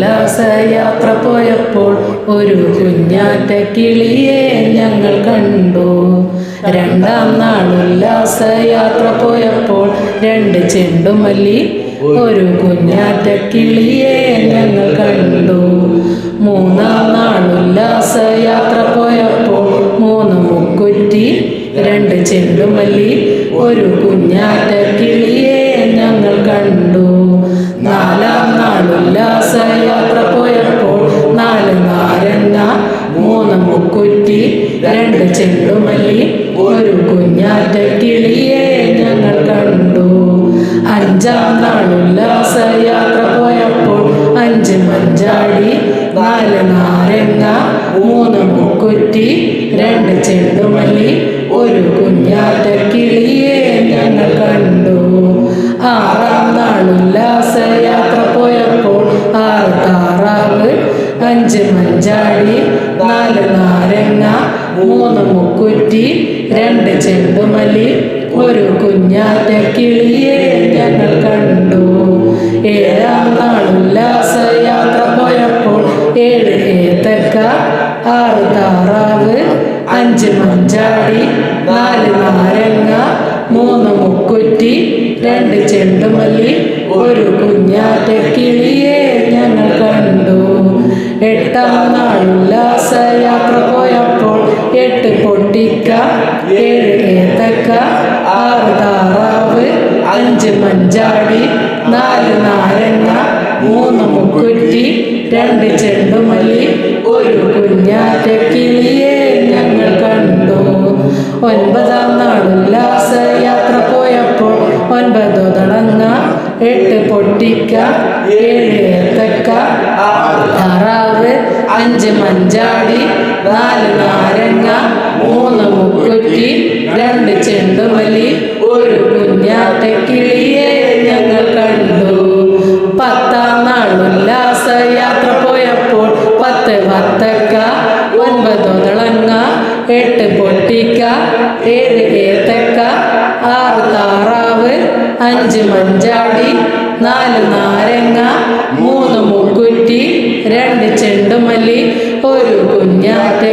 ഉല്ലാസയാത്ര പോയപ്പോൾ ഒരു കുഞ്ഞാറ്റ കിളിയെ ഞങ്ങൾ കണ്ടു. രണ്ടാം നാൾ ഉല്ലാസയാത്ര പോയപ്പോൾ രണ്ട് ചെണ്ടുമല്ലി ഒരു കുഞ്ഞാറ്റ കിളിയെ ഞങ്ങൾ കണ്ടു. മൂന്നാം നാൾ ഉല്ലാസയാത്ര പോയപ്പോൾ മൂന്ന് മുക്കുറ്റി രണ്ട് ചെണ്ടുമല്ലി ഒരു കുഞ്ഞാറ്റ രണ്ട് ചെണ്ടുമല്ലി ഒരു കുഞ്ഞാറ്റ കിളിയെ ഞങ്ങൾ കണ്ടു. അഞ്ചാം നാൾ ഉല്ലാസയാത്ര പോയപ്പോൾ അഞ്ച് മഞ്ചാടി നാല് നാരങ്ങ മൂന്ന് മുക്കുറ്റി രണ്ട് ചെണ്ടുമല്ലി ഒരു കുഞ്ഞാറ്റ കിളിയെ മൂന്ന് മുക്കുറ്റി രണ്ട് ചെണ്ടുമല്ലി ഒരു കുഞ്ഞാറ്റ കിളിയെ ഞങ്ങൾ കണ്ടു. ഏഴാം നാൾ യാത്ര പോയപ്പോൾ ഏഴ് ഏത്തക്ക ആറ് താറാവ് അഞ്ച് മഞ്ചാടി നാല് നാരങ്ങ മൂന്ന് മുക്കുറ്റി രണ്ട് ചെണ്ടുമല്ലി ഒരു കുഞ്ഞാറ്റ കിളിയെ ഞങ്ങൾ കണ്ടു. എട്ടാം നാൾ പൊട്ടിക്ക ഏഴ് ഏത്തക്ക ആറ് താറാവ് അഞ്ച് മഞ്ചാടി നാല് നാരങ്ങ മൂന്ന് മുക്കുറ്റി രണ്ട് ചെണ്ടുമല്ലി ഒരു കുഞ്ഞാറ്റ കിളിയെ ഞങ്ങൾ കണ്ടു. ഒൻപതാം നാളുല്ലാസ യാത്ര പോയപ്പോൾ ഒൻപത് തുടങ്ങ എട്ട് പൊട്ടിക്ക ഏഴ് ഏത്തക്ക താറാവ് അഞ്ച് മഞ്ചാടി നാല് നാരങ്ങ മുക്കുറ്റി രണ്ട് ചെണ്ടുമല്ലി ഒരു കുഞ്ഞാറ്റ കിളിയെ ഞങ്ങൾ കണ്ടു. പത്താം നാൾ ഉല്ലാസയാത്ര പോയപ്പോൾ പത്ത് വത്തക്ക ഒൻപത് തിളങ്ങ എട്ട് പൊട്ടിക്ക ഏഴ് ഏത്തക്ക ആറ് താറാവ് അഞ്ച് മഞ്ചാടി നാല് നാരങ്ങ മൂന്ന് മുക്കുറ്റി രണ്ട് ചെണ്ടുമല്ലി ഒരു കുഞ്ഞാറ്റ